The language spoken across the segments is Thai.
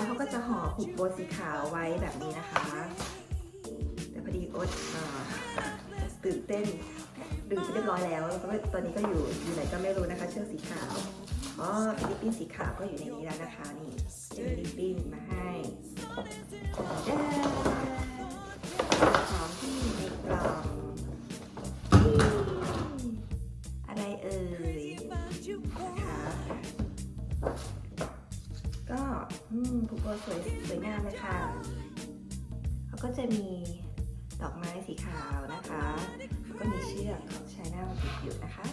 แล้วเขาก็จะห่อผูกโบสีขาวไว้แบบนี้นะคะ แต่พอดีโอ๊ตตื่นเต้นดื่มไปเรียบร้อยแล้วแล้วก็ตอนนี้ก็อยู่อยู่ไหนก็ไม่รู้นะคะ เชือกสีขาวอ๋อลิปปิ้นสีขาวก็อยู่ในนี้แล้วนะคะนี่จะมีลิปปิ้นมาให้ของที่อยู่ในกล่องามเลยค่ะเขาก็จะมีดอกไม้สีขาวนะคะ แล้วก็มีเชือกของชายนาติดอยู่นะคะ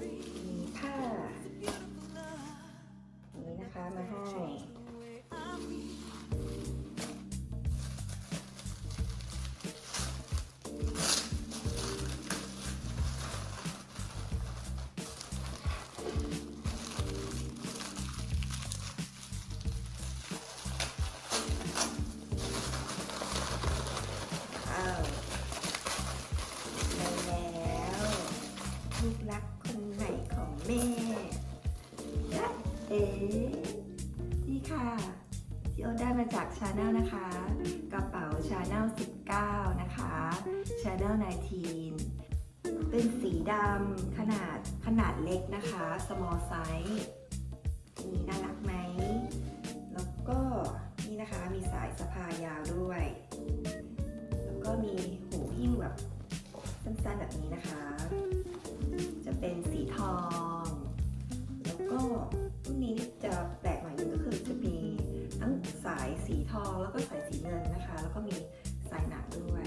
มีผ้าอย่างนี้นะคะมาให้ รักคนไหนของแม่จ๊ะเอ๋นี่ค่ะที่โอตได้มาจากชาแนลนะคะ กระเป๋าชาแนล19 นะคะชาแนล19 เป็นสีดำขนาดขนาดเล็กนะคะ small size นี่น่ารักไหม แล้วก็นี่นะคะมีสายสะพายยาวด้วย แล้วก็มีหูหิ้วแบบสั้นๆแบบนี้นะคะ จะเป็นสีทอง แล้วก็รุ่นนี้จะแปลกหน่อยนึงก็คือจะมีทั้งสายสีทองแล้วก็สายสีเงินนะคะ แล้วก็มีสายหนังด้วย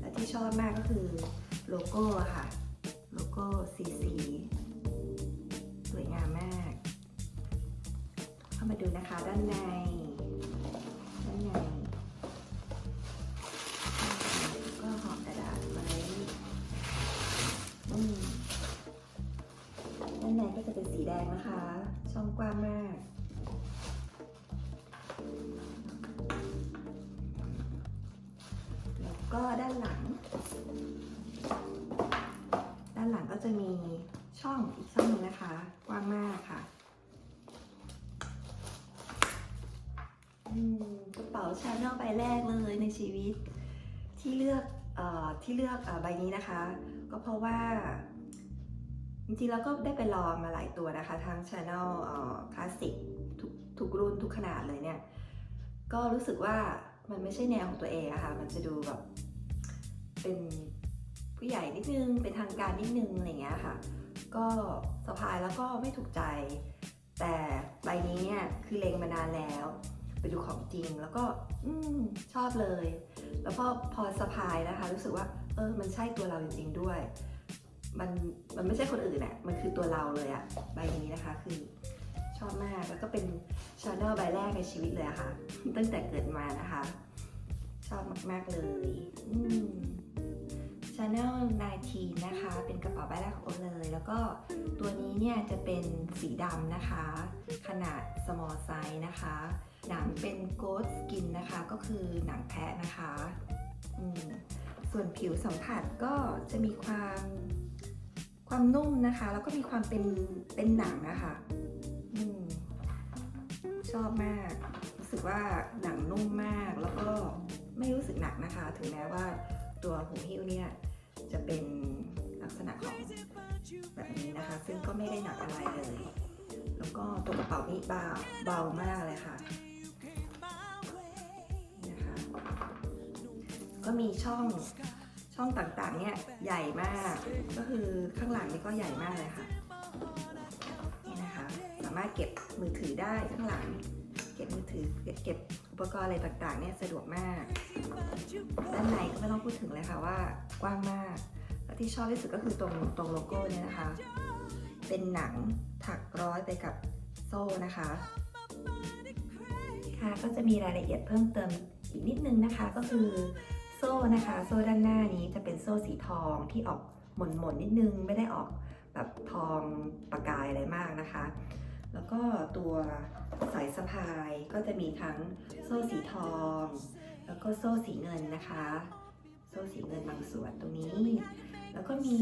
และที่ชอบมากก็คือโลโก้ค่ะ ในก็จะเป็นสีแดงนะคะ ช่องกว้างมากแล้วก็ด้านหลัง ด้านหลังก็จะมีช่องอีกช่องหนึงนะคะ กว้างมากค่ะกระเป๋าชาแนลใบแรกเลยในชีวิตที่เลือกอที่เลือกอใบนี้นะคะ ก็เพราะว่า จริงๆแล้วก็ได้ไปลองมาหลายตัวนะคะ ทั้ง Channel คลาสสิกทุกทุกรุ่นทุกขนาดเลยเนี่ย ก็รู้สึกว่ามันไม่ใช่แนวของตัวเองอะค่ะ มันจะดูแบบ เป็นผู้ใหญ่นิดนึง เป็นทางการนิดนึงอะไรเงี้ยค่ะ ก็สะพายแล้วก็ไม่ถูกใจ แต่ใบนี้เนี่ยคือเลงมานานแล้ว ไปดูของจริงแล้วก็อืมชอบเลย แล้วก็พอสะพายนะคะ รู้สึกว่า เออ มันใช่ตัวเราจริงๆด้วย มันมันไม่ใช่คนอื่นอะมันคือตัวเราเลยอะใบนี้นะคะคือชอบมากแล้วก็เป็นชาแนลใบแรกในชีวิตเลยอะค่ะ ตั้งแต่เกิดมานะคะ ชอบมาก ๆ เลยอืม Channel 19นะคะ เป็นกระเป๋าใบแรกของโอเลย แล้วก็ตัวนี้เนี่ยจะเป็นสีดำนะคะ ขนาด small size นะคะ หนังเป็น goat skin นะคะ ก็คือหนังแพะนะคะ ส่วนผิวสัมผัสก็จะมีความ ความนุ่มนะคะ แล้วก็มีความเป็นเป็นหนังนะคะอชอบมากรู้สึกว่าหนังนุ่มมากแล้วก็ไม่รู้สึกหนักนะคะ ถึงแม้ว่าตัวหูหิ้วเนี่ยจะเป็นลักษณะของแบบนี้นะคะ ซึ่งก็ไม่ได้หนักอะไรเลย แล้วก็ตัวกระเป๋านี่เบาเบามากเลยค่ะนะคะ ก็มีช่อง ช่องต่างๆ เนี่ยใหญ่มาก ก็คือข้างหลังนี่ก็ใหญ่มากเลยค่ะ นี่นะคะ สามารถเก็บมือถือได้ข้างหลัง เก็บมือถือเก็บอุปกรณ์อะไรต่างๆ เนี่ยสะดวกมาก ด้านในก็ไม่ต้องพูดถึงเลยค่ะว่ากว้างมาก แล้วที่ชอบที่สุดก็คือตรงตรงโลโก้เนี่ยนะคะ เป็นหนังถักร้อยไปกับโซ่นะคะ ค่ะก็จะมีรายละเอียดเพิ่มเติมอีกนิดนึงนะคะก็คือ โซ่นะคะ โซ่ด้านหน้านี้จะเป็นโซ่สีทองที่ออกหม่นๆนนิดนึงไม่ได้ออกแบบทองประกายอะไรมากนะคะ แล้วก็ตัวสายสะพายก็จะมีทั้งโซ่สีทอง แล้วก็โซ่สีเงินนะคะ โซ่สีเงินบางส่วนตรงนี้ แล้วก็มี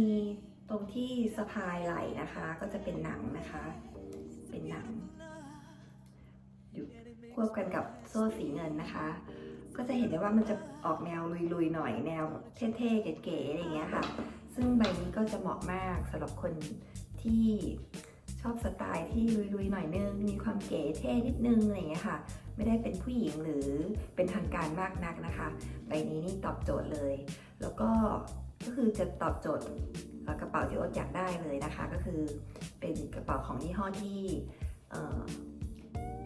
ตรงที่สะพายไหล่นะคะ ก็จะเป็นหนังนะคะ เป็นหนังอยู่ควบกันกับโซ่สีเงินนะคะ ก็จะเห็นได้ว่ามันจะออกแนวลุยๆหน่อยแนวแบบเท่ๆเก๋ๆอะไรอย่างเงี้ยค่ะ ซึ่งใบนี้ก็จะเหมาะมากสำหรับคนที่ชอบสไตล์ที่ลุยๆหน่อยนึง มีความเก๋เท่นิดนึงอะไรอย่างเงี้ยค่ะ ไม่ได้เป็นผู้หญิงหรือเป็นทางการมากนักนะคะ ใบนี้นี่ตอบโจทย์เลย แล้วก็ก็คือจะตอบโจทย์กระเป๋าที่อ๊ตอยากได้เลยนะคะ ก็คือเป็นกระเป๋าของยี่ห้อที่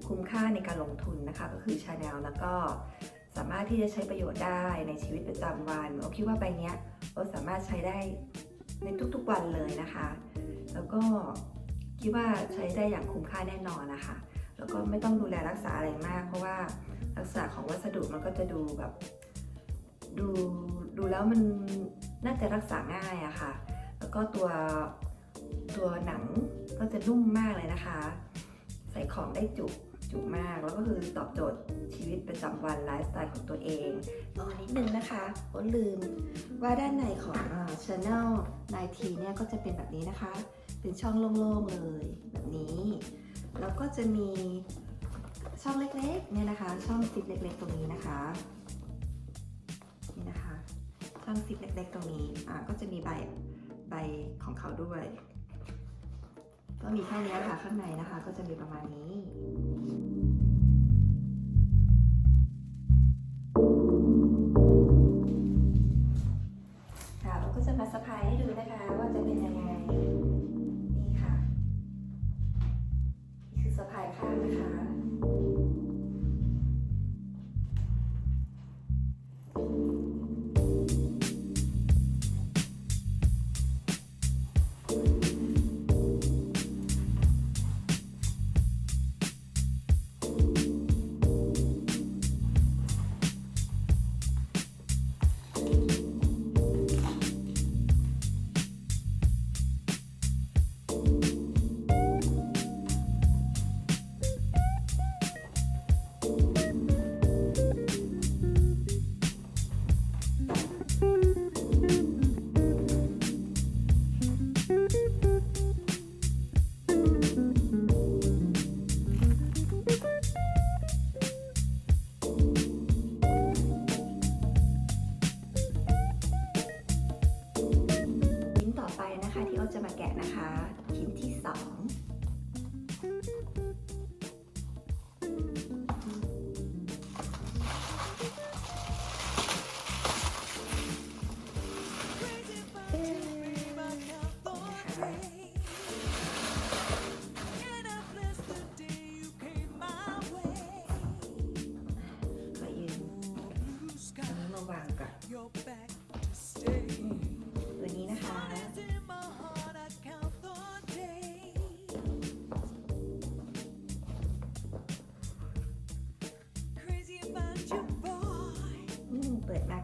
คุ้มค่าในการลงทุนนะคะ ก็คือชาแนลแล้วก็ สามารถที่จะใช้ประโยชน์ได้ในชีวิตประจำวันโอคิดว่าใบเนี้ยโอสามารถใช้ได้ในทุกๆวันเลยนะคะ แล้วก็คิดว่าใช้ได้อย่างคุ้มค่าแน่นอนนะคะ แล้วก็ไม่ต้องดูแลรักษาอะไรมาก เพราะว่าลักษณะของวัสดุมันก็จะดูแบบดูดูแล้วมันน่าจะรักษาง่ายอะค่ะ แล้วก็ตัวตัวหนังก็จะนุ่มมากเลยนะคะ ใส่ของได้จุ จุมาก แล้วก็คือตอบโจทย์ชีวิตประจำวันไลฟ์สไตล์ของตัวเองอ๋อนิดนึงนะคะโอ้ลืมว่าด้านในของเอ่อ Channel 19เนี่ยก็จะเป็นแบบนี้นะคะ เป็นช่องโล่งๆเลยแบบนี้ แล้วก็จะมีช่องเล็กๆเนี่ยนะคะ ช่องซิปเล็กๆ ตรงนี้นะคะนี่นะคะช่องซิปเล็กๆ ตรงนี้อ่าก็จะมีใบใบของเขาด้วย ก็มีแค่นี้ค่ะข้างในนะคะ ก็จะมีประมาณนี้ค่ะเราก็จะมาสะพายให้ดูนะคะว่าจะเป็นยังไง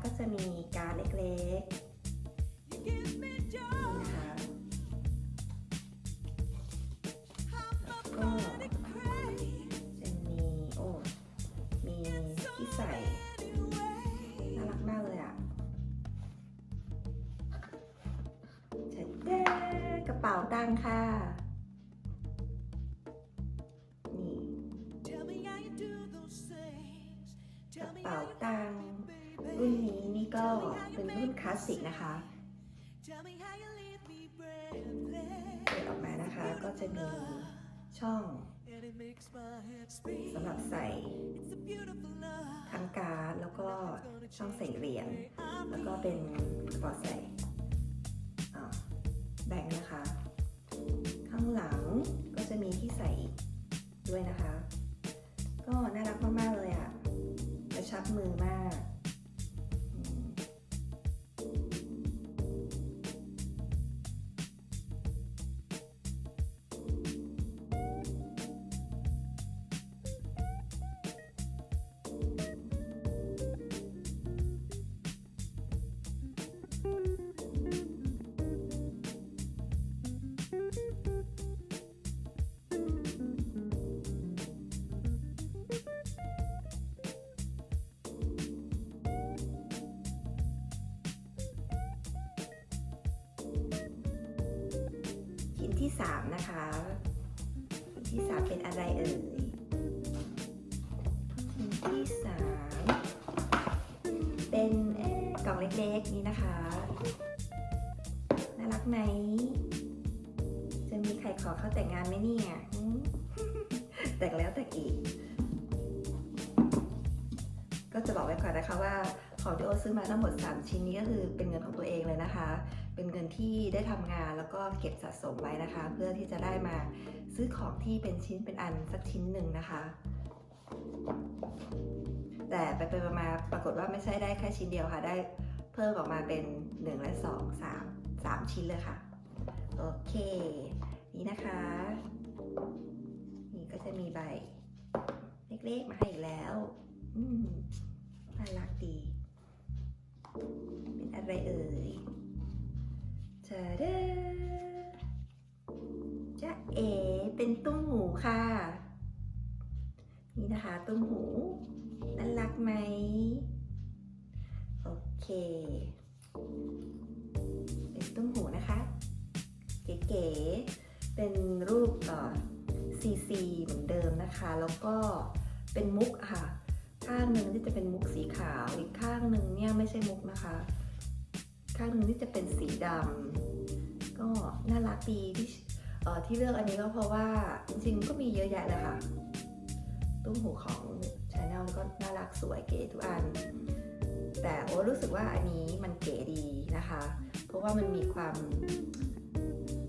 ก็จะมีการดเล็ก รุ่นนี้นี่ก็เป็นรุ่นคลาสสิกนะคะเปิดออกมานะคะก็จะมีช่องสำหรับใส่ทั้งการ์ดแล้วก็ช่องใส่เหรียญแล้วก็เป็นกระเป๋าใส่แบงค์นะคะ ข้างหลังก็จะมีที่ใส่ด้วยนะคะ ก็น่ารักมาก ๆ เลยอะ่ะกระชับมือมาก สามนะคะที่สามเป็นอะไรเอ่ยที่สามเป็นกล่องเล็กๆนี้นะคะ น่ารักไหม จะมีใครขอเข้าแต่งงานไหมเนี่ยแต่งแล้วแต่งอีก ก็จะบอกไว้ก่อนนะคะว่าของที่โอซื้อมาทั้งหมด 3 ชิ้นนี้ก็คือเป็นเงินของตัวเองเลยนะคะ เป็นเงินที่ได้ทำงานแล้วก็เก็บสะสมไว้นะคะ เพื่อที่จะได้มาซื้อของที่เป็นชิ้นเป็นอันสักชิ้นหนึ่งนะคะ แต่ไปไปมาปรากฏว่าไม่ใช่ได้แค่ชิ้นเดียวค่ะ ได้เพิ่มออกมาเป็น1และ2 3 3 ชิ้นเลยค่ะ โอเค นี่นะคะ นี่ก็จะมีใบเล็กๆมาให้อีกแล้วอืมน่ารักดี เป็นอะไรเอ่ย จะเด้จะเอ เป็นตุ้มหูค่ะ นี่นะคะตุ้มหูน่ารักไหม โอเค เป็นตุ้มหูนะคะ เก๋ๆ เป็นรูปเอ่อซีซีเหมือนเดิมนะคะ แล้วก็เป็นมุกค่ะ ข้างหนึ่งที่จะเป็นมุกสีขาว อีกข้างหนึ่งเนี่ยไม่ใช่มุกนะคะ ข้างหนึ่งที่จะเป็นสีดำก็น่ารักดีที่เอ่อที่เลือกอันนี้ก็เพราะว่าจริงๆก็มีเยอะแยะเลยค่ะ ตุ้มหูของชาแนลก็น่ารักสวยเก๋ทุกอัน แต่โอ้รู้สึกว่าอันนี้มันเก๋ดีนะคะ เพราะว่ามันมีความ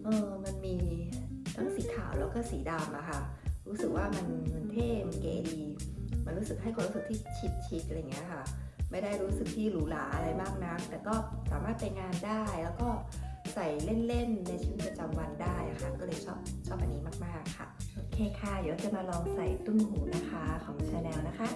เออมันมีทั้งสีขาวแล้วก็สีดำอะค่ะ รู้สึกว่ามันมันเท่มันเก๋ดี มันรู้สึกให้ความรู้สึกที่ชิคชิคๆอะไรเงี้ยค่ะ ไม่ได้รู้สึกที่หรูหราอะไรมากนัก แต่ก็สามารถไปงานได้ แล้วก็ใส่เล่นๆ ในชีวิตประจำวันได้ค่ะ ก็เลยชอบชอบอันนี้มากๆค่ะ โอเคค่ะ เดี๋ยวจะมาลองใส่ตุ้มหูนะคะของชาแนลนะคะ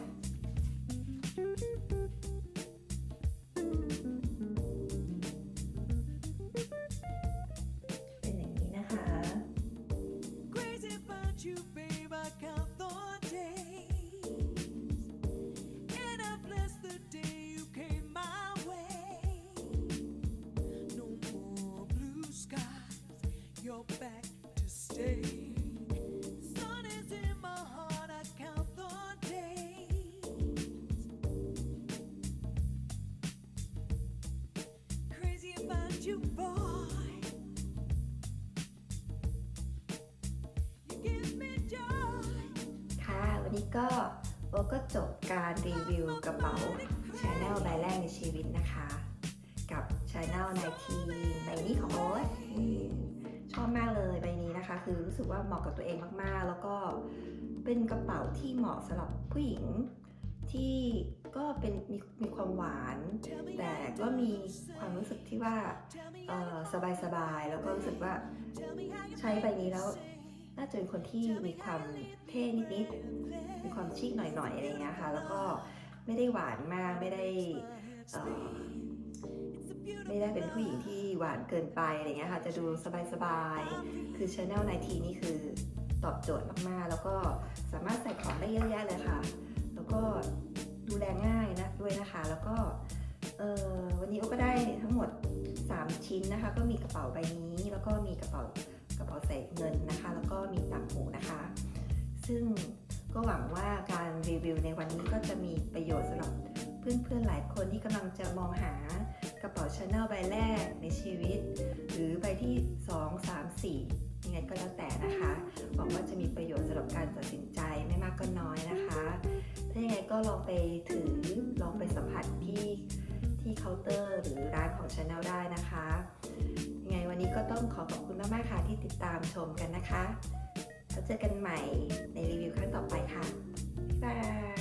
you, boy. You give me joy. ค่ะ วันนี้ก็โบก็จบการรีวิวกระเป๋าชาแนลใบแรกในชีวิตนะคะ กับชาแนลในทีใบนี้ของโอ๊ตชอบมากเลยใบนี้นะคะ คือรู้สึกว่าเหมาะกับตัวเองมากๆ แล้วก็เป็นกระเป๋าที่เหมาะสำหรับผู้หญิง ที่ก็เป็นมีมีความหวาน แต่ก็มีความรู้สึกที่ว่าเออสบายๆแล้วก็รู้สึกว่าใช้ใบนี้แล้ว น่าจะเป็นคนที่มีความเท่นิดๆมีความชิคหน่อยๆอะไรเงี้ยค่ะแล้วก็ไม่ได้หวานมากไม่ได้ไม่ได้เป็นผู้หญิงที่หวานเกินไปอะไรเงี้ยค่ะ จะดูสบายๆ คือ Channel 9นี่คือตอบโจทย์มากๆ แล้วก็สามารถใส่ของได้เยอะแยะเลยค่ะ ก็ดูแลง่ายนะด้วยนะคะ แล้วก็วันนี้โอก็ได้ทั้งหมด 3 ชิ้นนะคะ ก็มีกระเป๋าใบนี้ แล้วก็มีกระเป๋ากระเป๋าใส่เงินนะคะ แล้วก็มีต่างหูนะคะ ซึ่งก็หวังว่าการรีวิวในวันนี้ก็จะมีประโยชน์สำหรับเพื่อนๆหลายคนที่กำลังจะมองหากระเป๋าชาแนลใบแรกในชีวิต หรือใบที่ 2 3 4ยังไงก็แล้วแต่นะคะ หวังว่าจะมีประโยชน์สำหรับการตัดสินใจไม่มากก็น้อย ก็ลองไปถือลองไปสัมผัสที่ที่เคาน์เตอร์หรือร้านของ Channel ได้นะคะยังไงวันนี้ก็ต้องขอขอบคุณมากๆค่ะที่ติดตามชมกันนะคะแล้วเจอกันใหม่ในรีวิวครั้งต่อไปค่ะบ๊ายบาย